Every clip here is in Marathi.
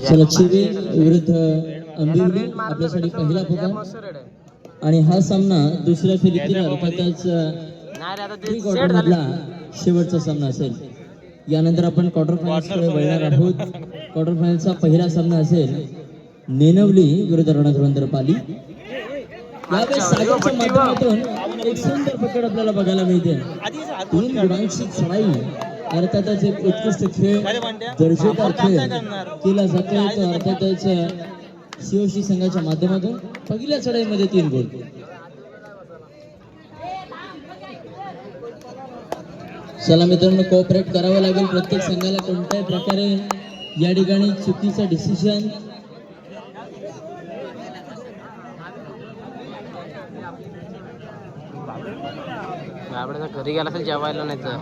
चला चिवे विरुद्ध अंबिवली आपल्यासाठी पहिला पुकार आणि हा सामना दुसऱ्या फेरीतील अर्थातच मधला शेवटचा सामना असेल. यानंतर आपण क्वार्टर फायनल्सकडे वळणार आहोत. क्वार्टर फायनलचा पहिला सामना असेल नेनवली विरुद्ध रणधुरंदर पाली. यावेळेस सागरच्या माध्यमातून एक सुंदर पकड आपल्याला बघायला मिळते. तीन गुणांची चढाई अर्थातच एक उत्कृष्ट खेळ दर्जेदार खेळ केला जातोय तो अर्थातच सीओसी संघाच्या माध्यमातून पहिल्या चढाईमध्ये तीन गोल. चला मित्रांनो कोऑपरेट करावं लागेल. प्रत्येक संघाला कोणत्याही प्रकारे या ठिकाणी चुकीचं डिसिजन घरी गेला असेल जेवायला नाही तर.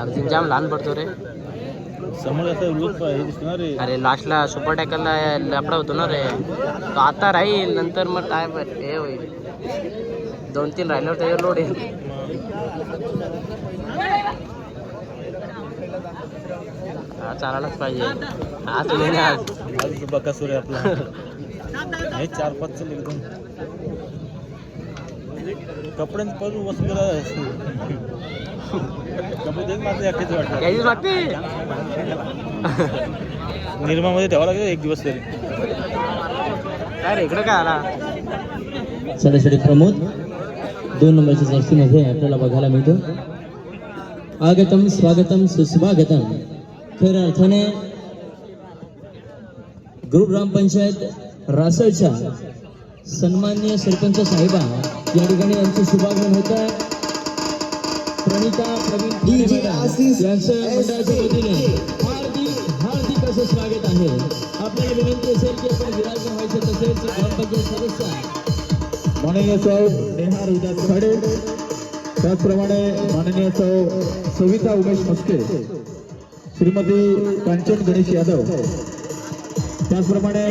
अर्जुन जाम लहान पडतो रे. अरे लास्टला सुपर टॅकलला लपडा होतो ना रे. तो आता राहील नंतर मग काय हे होईल. दोन तीन राहिल्यावर त्याच्यावर लोड येईल. हा चालायलाच पाहिजे. आज मेन आहे आज. आज बकासूर आहे आपला. हे चार पाच चल एकदम. वस्तू केला कपडे माझं एकटेच वाटतं. वाटते? निर्मामध्ये ठेवावं लागेल एक दिवस तरी. काय रे इकडे काय आला? सरासरी प्रमोद दोन नंबरच्या जर्सीमध्ये आपल्याला बघायला मिळतो. आगतम स्वागतम सुस्वागतम. खऱ्या अर्थाने ग्रुप ग्रामपंचायत रासळच्या सन्मान्य सरपंच साहेबा या ठिकाणी यांचं शुभागमन होत आहे. प्रणिता प्रवीण ठाणे मॅडम यांचं मंडळाच्या वतीने हार्दिक हार्दिक असं स्वागत आहे. आपल्याला विनंती असेल की आपण विराजमान व्हायचं तसेच ग्रामपंचायत सदस्य माननीय सौ नेहा रोहिदास खाडे त्याचप्रमाणे माननीय सौ सविता उमेश मस्के श्रीमती कांचन गणेश यादव त्याचप्रमाणे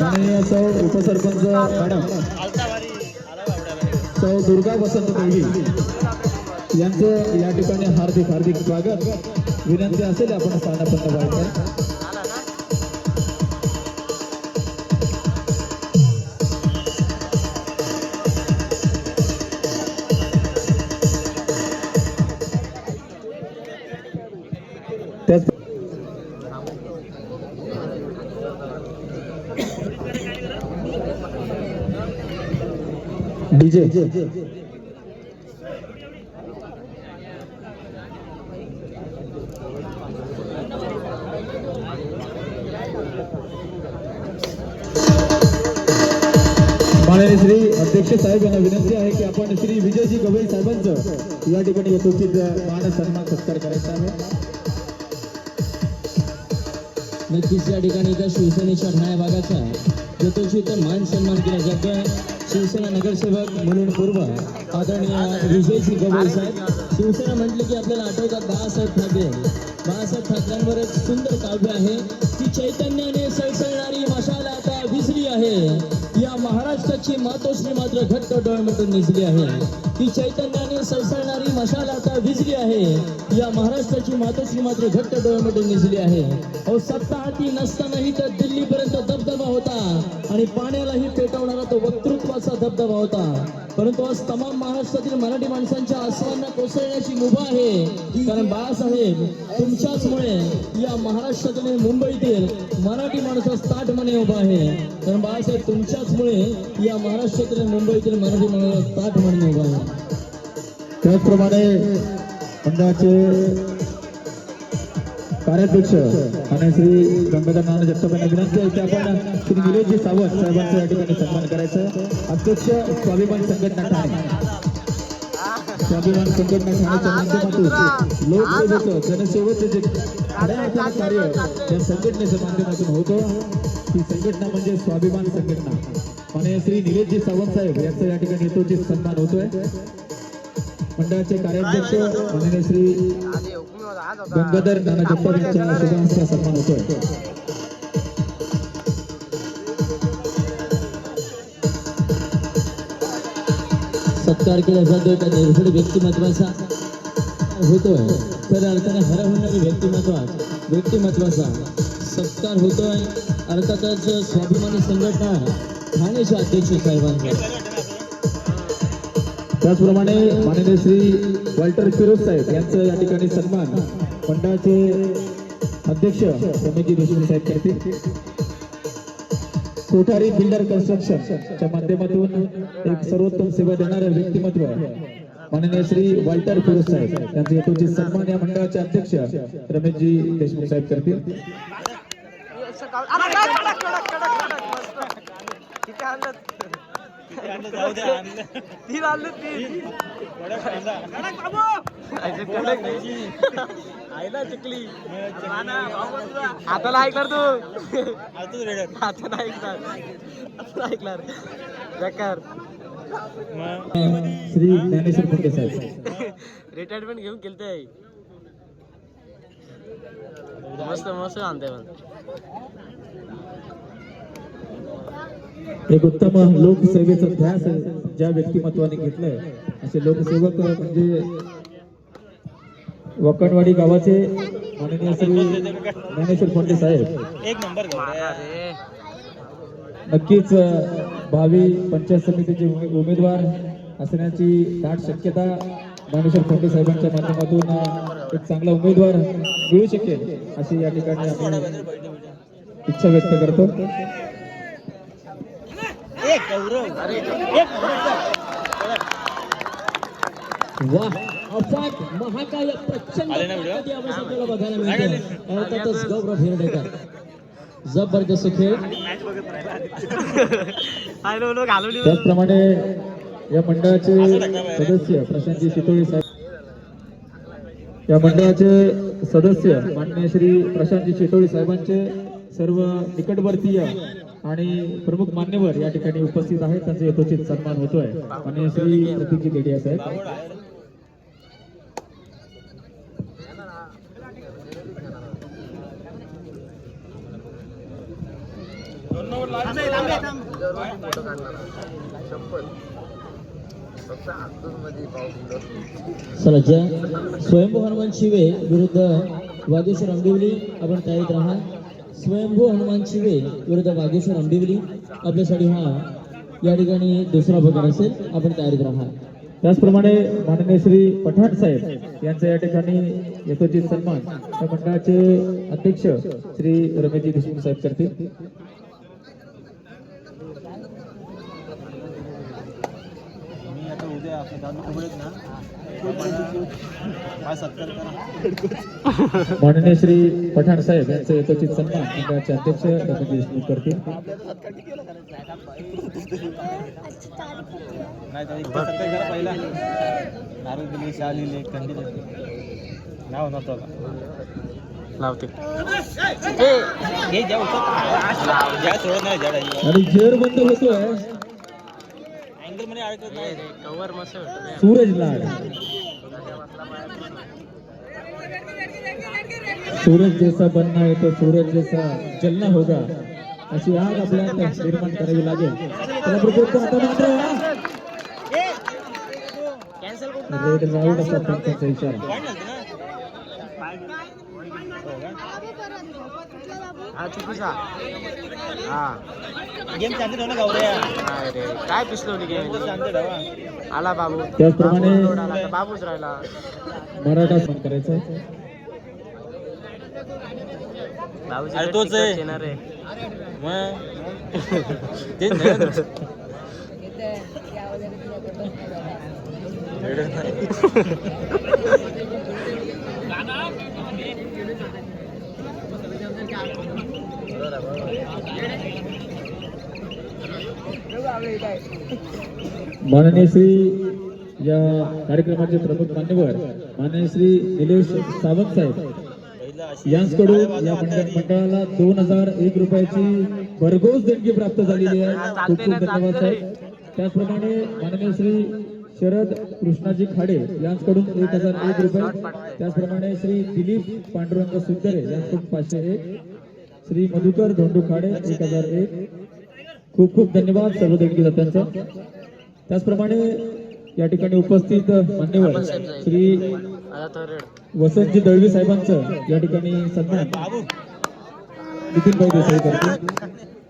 माननीय सौ उपसरपंच मॅडम सौ दुर्गा वसंत देवी यांचं या ठिकाणी हार्दिक हार्दिक स्वागत. विनंती असेल आपण स्थानापन्न व्हायचं. डीजे. माननीय श्री अध्यक्ष साहेब यांना विनंती आहे की आपण श्री विजयजी गवई साहेबांचं या ठिकाणी यथोचित मान सन्मान सत्कार करायचा आहे. नक्कीच या ठिकाणी त्या शिवसेनेच्या ठाण्या भागाचा यथोचित मान सन्मान केला जातो आहे शिवसेना नगरसेवक मुलुंड पूर्व आदरणीय विजयसिंग गवई साहेब. शिवसेना म्हटले की आपल्याला आठवतात बाळासाहेब ठाकरे. बाळासाहेब ठाकरेंवर एक सुंदर काव्य आहे. की चैतन्याने सळसळणारी मशाल आता विसरी आहे. या महाराष्ट्राची मातोश्री मात्र घट्ट डोळमटून निजली आहे. ही चैतन्याने सळसळणारी मशाल आता विजली आहे. या महाराष्ट्राची मातोश्री मात्र घट्ट डोळ्यामध्ये निजली आहे. अहो सत्ता हाती नसतानाही तर दिल्लीपर्यंत दबदबा होता. आणि पाण्यालाही पेटवणारा तो वक्तृत्वाचा धबधबा होता. परंतु आज तमाम महाराष्ट्रातील मराठी माणसांच्या आसवांना कोसळण्याची मुभा आहे. कारण बाळासाहेब तुमच्याचमुळे या महाराष्ट्रातील मुंबईतील मराठी माणसास ताटमने उभा आहे. कारण बाळासाहेब तुमच्याचमुळे या महाराष्ट्रातील मुंबईतील मराठी माणसास ताट मने उभा आहे. त्याचप्रमाणे मंडळाचे कार्याध्यक्ष आणि श्री गंगाधर नाना जगताप यांना विनंती आहे की आपण श्री निलेशजी सावंत साहेबांचा या ठिकाणी सन्मान करायचा. अध्यक्ष स्वाभिमान संघटना ठाणे. स्वाभिमान संघटना ठाण्याच्या माध्यमातून लोकसेवेचं जनसेवेचं जे खऱ्या अर्थानं कार्य या संघटनेच्या माध्यमातून होतं. ती संघटना म्हणजे स्वाभिमान संघटना. आणि श्री निलेशजी सावंत साहेब यांचा या ठिकाणी यथोचित सन्मान होतोय. मंडळाचे कार्याध्यक्ष माननीय श्री होता गंगाधर नाना जगताप यांच्या शुभांचा सन्मान होतोय. सत्कार केला जातो एका निर्भीड व्यक्तिमत्वाचा होतोय. खऱ्या अर्थाने हरवणाऱ्या व्यक्तिमत्वात व्यक्तिमत्वाचा सत्कार होतोय. अर्थातच स्वाभिमानी संघटना ठाणेचे अध्यक्ष साहेबांचा त्याचप्रमाणे माननीय श्री वॉल्टर फिरोज साहेब यांचं या ठिकाणी सन्मान मंडळाचे अध्यक्ष रमेशजी देशमुख साहेब करतील कोठारी बिल्डर कन्स्ट्रक्शनच्या माध्यमातून एक सर्वोत्तम सेवा देणारे व्यक्तिमत्व माननीय श्री वॉल्टर फिरोज साहेब यांचे यथोचित सन्मान या मंडळाचे अध्यक्ष रमेशजी देशमुख साहेब करतील जाऊ द्या तीन आणलं तीन. कडक कांदा. आईला चुकली. आता ऐकणार तू. आता नाही ऐकणार. आता ऐकणार. बेकार. श्री ज्ञानेश्वर साहेब. रिटायरमेंट घेऊन केलते मस्त मस्त आणते पण एक उत्तम लोकसेवेचं ध्यास ज्या व्यक्तिमत्वाने घेतलंय असे लोकसेवक म्हणजे वकणवाडी गावाचे माननीय श्री ज्ञानेश्वर फोंडे साहेब. एक नंबर नक्कीच भावी पंचायत समितीचे उमे- उमेदवार असण्याची दाट शक्यता ज्ञानेश्वर फोंडे साहेबांच्या माध्यमातून एक चांगला उमेदवार मिळू शकेल अशी या ठिकाणी आम्ही इच्छा व्यक्त करतो. एक गौरव अरे एक वाह अफाट महाकाय प्रचंड आले ना व्हिडिओ? ताकद या वर्षी आपल्याला बघायला मिळते अर्थातच गौरव हिरडेकर. जबरदस्त खेळ. त्याचप्रमाणे या मंडळाचे सदस्य प्रशांतजी शितोळे साहेब. या मंडळाचे सदस्य माननीय श्री प्रशांतजी शितोळे साहेबांचे सर्व निकटवर्तीय आणि प्रमुख मान्यवर या ठिकाणी उपस्थित आहेत. त्यांचा यथोचित सन्मान होतोय. आणि श्री प्रतीकजी देडिया साहेब. चला जय. स्वयंभू हनुमान शिवे विरुद्ध वादेश्वर अंबिवली आपण तयारीत राहा स्वयंभू हनुमान शिवे विरुद्ध बागेश्वर आंबिवली. आपल्यासाठी हा या ठिकाणी दुसरा प्रकार असेल. आपण तयारीत राहा त्याचप्रमाणे माननीय श्री पठाण साहेब यांचा या ठिकाणी यथोचित सन्मान. या मंडळाचे अध्यक्ष श्री रमेशजी देशमुख साहेब करतील. उद्या आपल्या गावात उघडेत ना माननीय श्री पठाण साहेब यांचं यथोचित सन्मान मंडळाचे अध्यक्ष रमेशजी देशमुख करतील. पहिला. नारळ दिले शाल लिहिले कंदी नाव नव्हतं लावते. हे आणि जेर बंद होतोय. मध्ये अडकत नाही. कवर मस्त होतं रे. सूरज लाड. सूरज जैसा बनना है तो सूरज जैसा जलना होगा. अशी आग आपल्याला निर्माण करावी लागेल. त्याला आता मात्र रेड राऊंड असा पंचांचा इशारा पॉईंट झालते ना हो का हा चुकीचा हा. गेम शांत ठेव ना गौऱ्या अरे काय पिसलवली गेम शांत ठेवा. आला बाबू. त्याचप्रमाणे- बाबूच राहिला. मराठा सण करायचा. अरे तोच येणार आहे. मग? नाही ना. वेडच नाही. माननीय श्री या कार्यक्रमाचे प्रमुख मान्यवर माननीय श्री निलेश सावंत साहेब. पहिला या मंडळाला दोन हजार एक रुपयाची भरघोस देणगी प्राप्त झालेली आहे. खूप खूप धन्यवाद साहेब. त्याचप्रमाणे माननीय श्री शरद कृष्णाजी खाडे यांच्याकडून एक हजार एक रुपये. त्याचप्रमाणे श्री दिलीप पांडुरंग सुंदरे यांच्याकडून पाचशे एक. श्री मधुकर धोंडू खाडे एक हजार एक. खूप खूप धन्यवाद सर्व देणगीदात्यांचा त्याचप्रमाणे या ठिकाणी उपस्थित मान्यवर श्री वसंतजी दळवी साहेबांचं या ठिकाणी सन्मान. नितीनभाई देसाई करते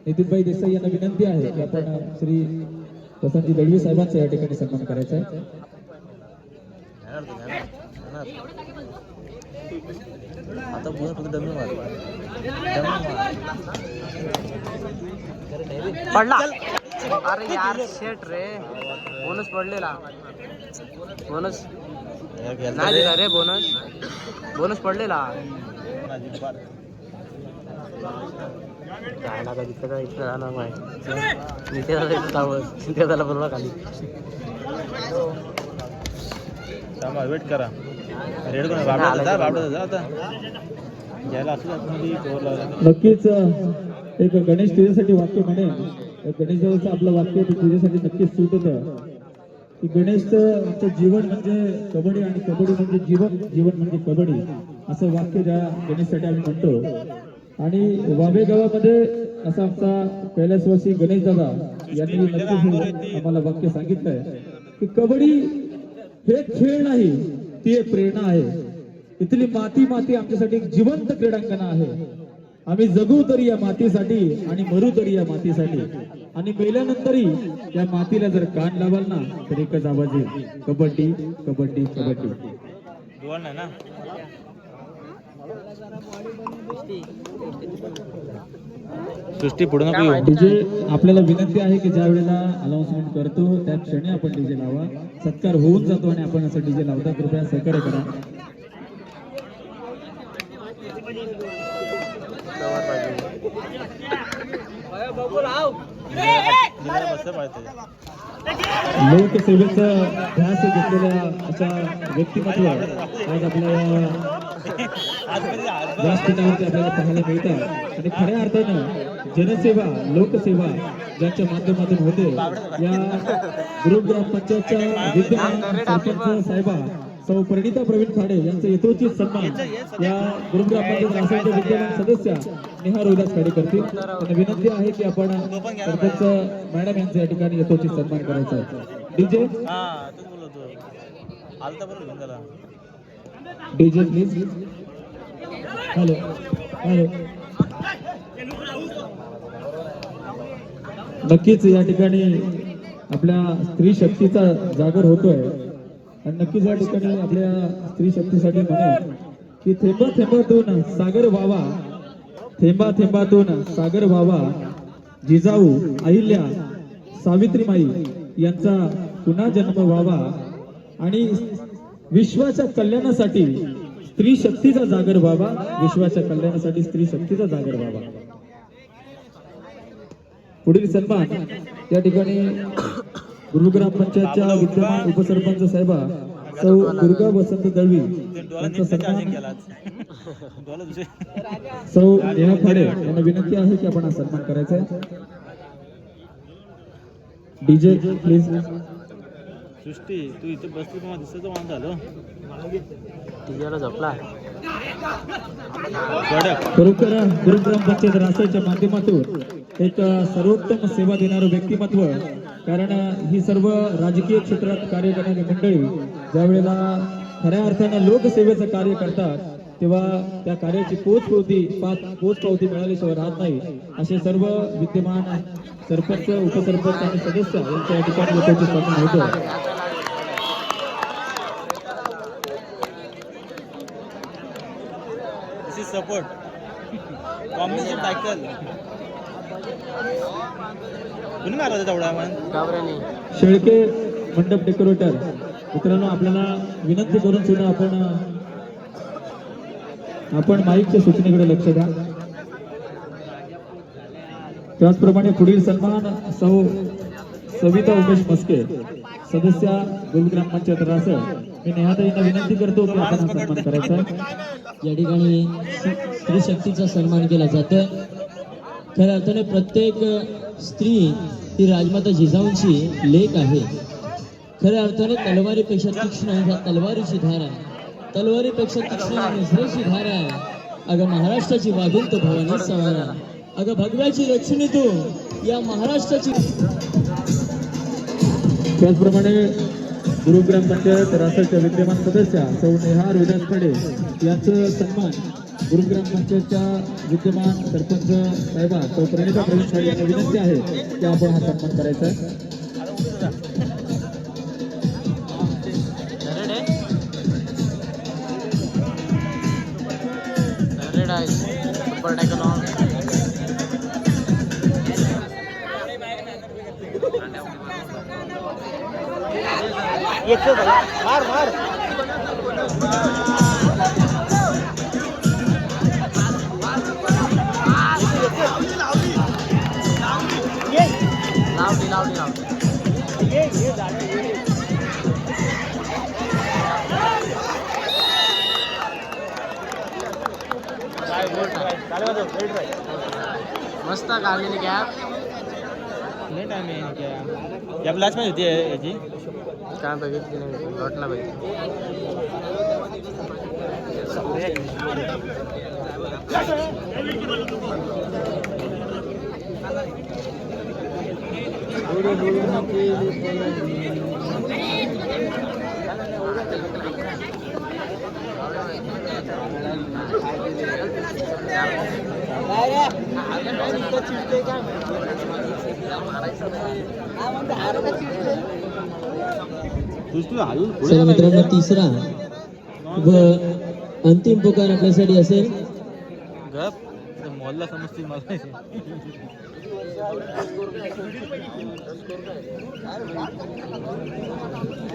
नितीनभाई देसाई यांना विनंती आहे की आपण श्री वसंतजी दळवी साहेबांचा या ठिकाणी सन्मान करायचा आहे. आता पुन्हा फक्त डमी मार पडला. अरे यार शेट रे. बोनस पडलेला. बोनस नाही दिला रे बोनस बोनस पडलेला. जायला का तिथं का इथं जाणार माहिती तिथे झालं इथं थांबत तिथे झाला बरोबर खाली. थांबा वेट करा. रेड बाबडा बाबडा आता. घ्यायला असलं नक्कीच एक गणेश तुझ्यासाठी वाक्य म्हणेन. गणेश दादाचं आपलं वाक्य ते तुझ्यासाठी नक्कीच सूट होतं. की गणेशचं आमचं जीवन म्हणजे कबड्डी आणि कबड्डी म्हणजे जीवन जीवन म्हणजे कबड्डी. असं वाक्य ज्या गणेशसाठी आम्ही म्हणतो. आणि वावे गावामध्ये असा आमचा कैलासवासी गणेश दादा यांनी नक्कीच आम्हाला वाक्य सांगितलंय. की कबड्डी हे खेळ नाही ती एक प्रेरणा आहे. इथली माती माती आमच्यासाठी एक जिवंत क्रीडांगण आहे. आम्ही जगू तरी या मातीसाठी आणि मरू तरी या मातीसाठी. आणि मेल्यानंतरही या मातीला जर कान लावाल ना तर एकच आवाज येईल. कबड्डी कबड्डी कबड्डी. ना. सृष्टी पुढे नको येऊ. डीजे आपल्याला विनंती आहे की ज्या वेळेला अनाउन्समेंट करतो त्या क्षणी आपण डीजे लावा. सत्कार होऊन जातो आणि आपण असं डीजे लावता. कृपया सहकार्य करा. लोकसेवेचा ध्यास घेतलेल्या अशा व्यक्तिमत्व आज आपल्या या आज कधी आज व्यासपीठावरती आपल्याला पाहायला मिळतात आणि खऱ्या अर्थानं जनसेवा लोकसेवा ज्यांच्या माध्यमातून होते या गुरुग्राम पंचायतच्या विद्यमान सरपंच साहेबा सौ प्रणिता प्रवीण खाडे यांचं यथोचित सन्मान या गुरुग्राम पंचायत विद्यमान सदस्य नेहा रोहिदास खाडे करतील. त्यांना विनंती आहे की आपण सरपंच मॅडम यांचा या ठिकाणी यथोचित सन्मान करायचा आहे. डीजे? हा डीजे प्लीज हॅलो. हॅलो. नक्कीच या ठिकाणी आपल्या स्त्री शक्तीचा जागर होतोय. आणि नक्कीच या ठिकाणी आपल्या स्त्री शक्तीसाठी म्हणेन की थेंबा थेंबातून सागर व्हावा थेंबा थेंबातून सागर व्हावा जिजाऊ अहिल्या सावित्रीमाई यांचा पुन्हा जन्म व्हावा. आणि विश्वाच्या कल्याणासाठी स्त्री शक्तीचा जागर व्हावा विश्वाच्या कल्याणासाठी स्त्री शक्तीचा जागर व्हावा. पुढील सन्मान या ठिकाणी गुरुग्राम पंचायतच्या विद्यमान उपसरपंच साहेबा सौ दुर्गा वसंत दळवी यांचा सन्मान. सौ नेहा खाडे यांना विनंती आहे की आपण हा सन्मान करायचा आहे. DJ please. सृष्टी तू इथे बसली मला दिसत वाहन झालं खरोखर गुरुग्राम पंचायत राष्ट्राच्या माध्यमातून एक सर्वोत्तम सेवा देणारं व्यक्तिमत्व कारण ही सर्व राजकीय क्षेत्रात कार्य करणारी मंडळी ज्यावेळेला खऱ्या अर्थानं लोकसेवेचं कार्य करतात तेव्हा त्या कार्याची पोचपावती पाच पोचपावती मिळाल्याशिवाय राहत नाही. असे सर्व विद्यमान सरपंच उपसरपंच आणि सदस्य यांच्या ठिकाणी होतं. Is support. कॉम्बिनेशन सायकल कुणी मारला होता तेवढा शेळके मंडप डेकोरेटर मित्रांनो आपल्याला विनंती करून सुद्धा आपण आपण माईकच्या सूचनेकडे लक्ष द्या. त्याचप्रमाणे पुढील सन्मान सौ सविता उमेश मस्के सदस्य गुरुग्राम पंचायत रासळ मी नेहाताईंना विनंती करतो की आपण सन्मान करायचा. या ठिकाणी स्त्री- शक्तीचा सन्मान केला जातोय. खऱ्या अर्थाने प्रत्येक स्त्री ही राजमाता जिजाऊंची लेख आहे. खऱ्या अर्थाने तलवारीपेक्षा तीक्ष्ण ह्या तलवारीची धार आहे. तलवारीपेक्षा तीक्ष्ण निसऱ्याची धार आहे. अगं महाराष्ट्राची वाघून तो भवानी सवार आहे. अगं भगव्याची रक्षणी तू या महाराष्ट्राची त्याचप्रमाणे गुरुग्राम पंचायत राष्ट्राच्या विद्यमान सदस्या सौ नेहार रोहिदास खडे यांचं सन्मान. गुरुग्राम पंचायतच्या विद्यमान सरपंच साहेबा सौ प्रणिता प्रवीण साहेब यांना विनंती आहे की आपण हा सन्मान करायचा आहे. रेड आहे सुपर टायकन मार। मार लावली लावली लावली मस्त काढलेली कॅप नाही टाइम आहे क्या या लास्ट मॅच होती याची? काय बघितली नाही लॉटला बघितली. तुझ तू हळू चला मित्रांनो तिसरा व अंतिम पुकार आपल्यासाठी असेल. मॉलला समजतील मला.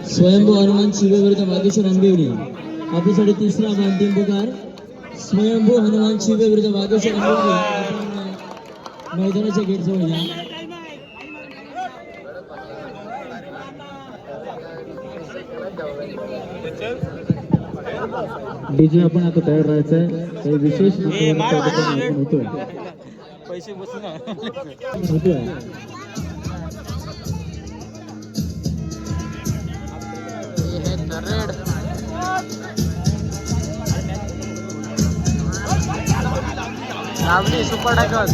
स्वयंभू हनुमान शिवे विरुद्ध वागेश्वर आंबिवली आपल्यासाठी तिसरा व अंतिम पुकार. स्वयंभू हनुमान शिवे विरुद्ध आंबिवली आपण मैदानाच्या गेट जवळ या. डीजे आपण आता तयार राहायचं आहे काही विशेष होतोय. पैसे बसू ना. होतोय हे रेड लावली सुपर टायकन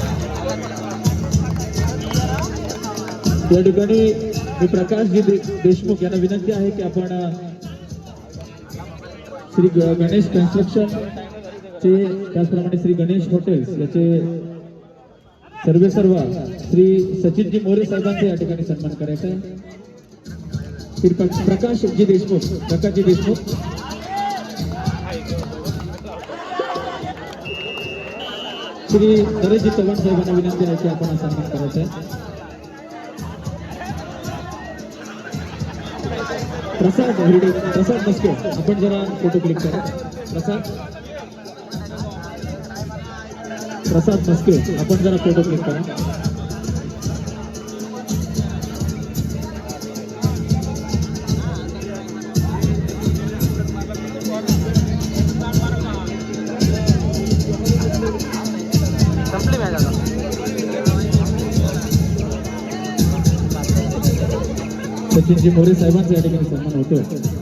या ठिकाणी मी प्रकाशजी देशमुख यांना विनंती आहे की आपण श्री ग- गणेश कन्स्ट्रक्शन चे त्याचप्रमाणे श्री गणेश हॉटेल्स याचे सर्वे सर्व श्री सचिनजी मोरे साहेबांचा या ठिकाणी सन्मान करायचा आहे. श्री प्रकाशजी देशमुख प्रकाशजी देशमुख. श्री नरेशजी चव्हाण साहेबांना विनंती आहे की आपण सन्मान करायचा आहे. प्रसाद हिरडे प्रसाद मस्के. आपण जरा फोटो क्लिक करा. प्रसाद. प्रसाद मस्के. आपण जरा फोटो क्लिक करा. सचिनजी मोरे साहेबांचा या ठिकाणी सन्मान होतोय.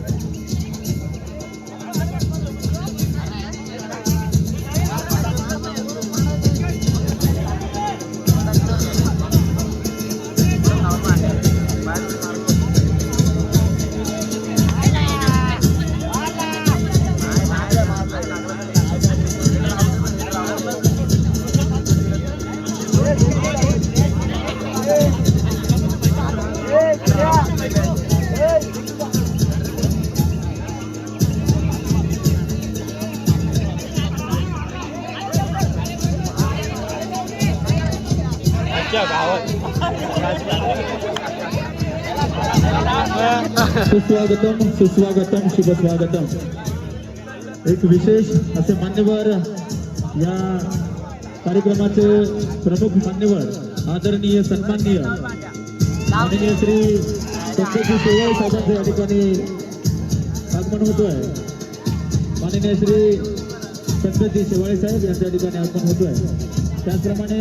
आजच्या गावात. सुस्वागतम सुस्वागतम शुभस्वागतम. एक विशेष असे मान्यवर या कार्यक्रमाचे प्रमुख मान्यवर आदरणीय सन्माननीय माननीय श्री सत्यजी शेवाळ साहेबांचं या ठिकाणी आगमन होतोय. माननीय श्री सत्यजी शेवाळे साहेब यांच्या ठिकाणी आगमन होतोय. त्याचप्रमाणे